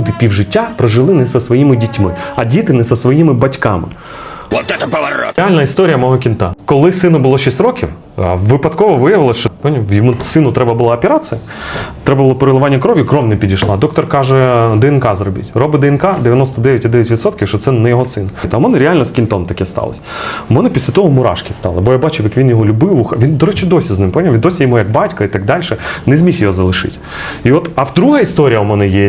люди півжиття прожили не зі своїми дітьми, а діти не зі своїми батьками. Вот это поворот! Реальна історія мого кінта. Коли сину було 6 років, випадково виявилося, що йому сину треба була операція, треба було переливання крові, кров не підійшла. Доктор каже, ДНК зробіть. Робить ДНК 99,9%, що це не його син. А в мене реально з кінтом таке сталося. У мене після того мурашки стали, бо я бачив, як він його любив. Він, до речі, досі з ним поняв. Він досі йому як батько і так далі. Не зміг його залишити. І от, а в друга історія у мене є.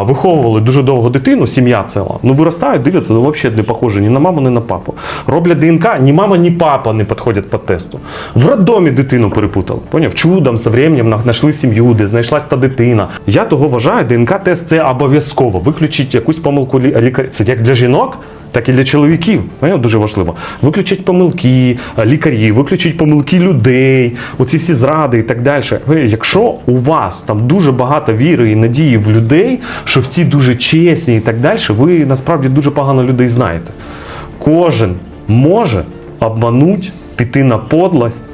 Виховували дуже довго дитину, сім'я ціла. Ну виростають, дивляться, ну взагалі не похоже ні на маму, ні на папу. Роблять ДНК, ні мама, ні папа не підходять під тесту. В роддомі дитину перепутали. Поняв? Чудом, з временем знайшли сім'ю, де знайшлась та дитина. Я того вважаю, ДНК-тест це обов'язково. Виключить якусь помилку лі- лікаря. Це як для жінок. Так і для чоловіків, Поняв? дуже важливо. Виключить помилки е, лікарів, виключить помилки людей, оці всі зради і так далі. Якщо у вас там дуже багато віри і надії в людей, що всі дуже чесні і так далі, ви насправді дуже погано людей знаєте. Кожен може обманути, піти на подлость,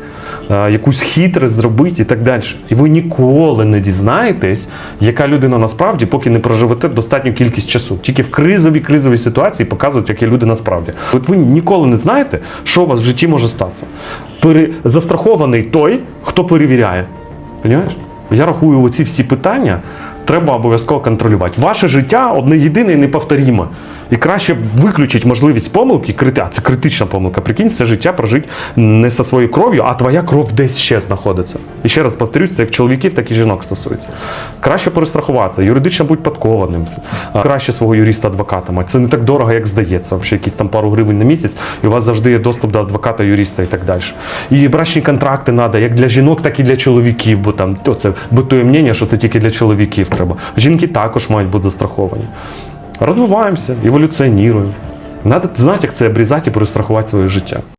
е, якусь хитрость зробити і так далі. І ви ніколи не дізнаєтесь, яка людина насправді, поки не проживете достатню кількість часу. Тільки в кризовій кризовій ситуації показують, які люди насправді. От ви ніколи не знаєте, що у вас в житті може статися. Пере... Застрахований той, хто перевіряє. Понимаєш? Я рахую, оці всі питання треба обов'язково контролювати. Ваше життя одне єдине і неповторіме. І краще виключити можливість помилки, крити, а це критична помилка. Прикинь, все життя прожити не зі своєю кров'ю, а твоя кров десь ще знаходиться. І ще раз повторюсь, це як чоловіків, так і жінок стосується. Краще перестрахуватися, юридично будь подкованим. Краще свого юриста-адвоката мати. Це не так дорого, як здається. Взагалі, якісь там пару гривень на місяць, і у вас завжди є доступ до адвоката, юриста і так далі. І брачні контракти треба як для жінок, так і для чоловіків, бо там це битує мнення, що це тільки для чоловіків треба. Жінки також мають бути застраховані. Розвиваємося, еволюціонуємо. Надо знати, як це обрізати і перестрахувати своє життя.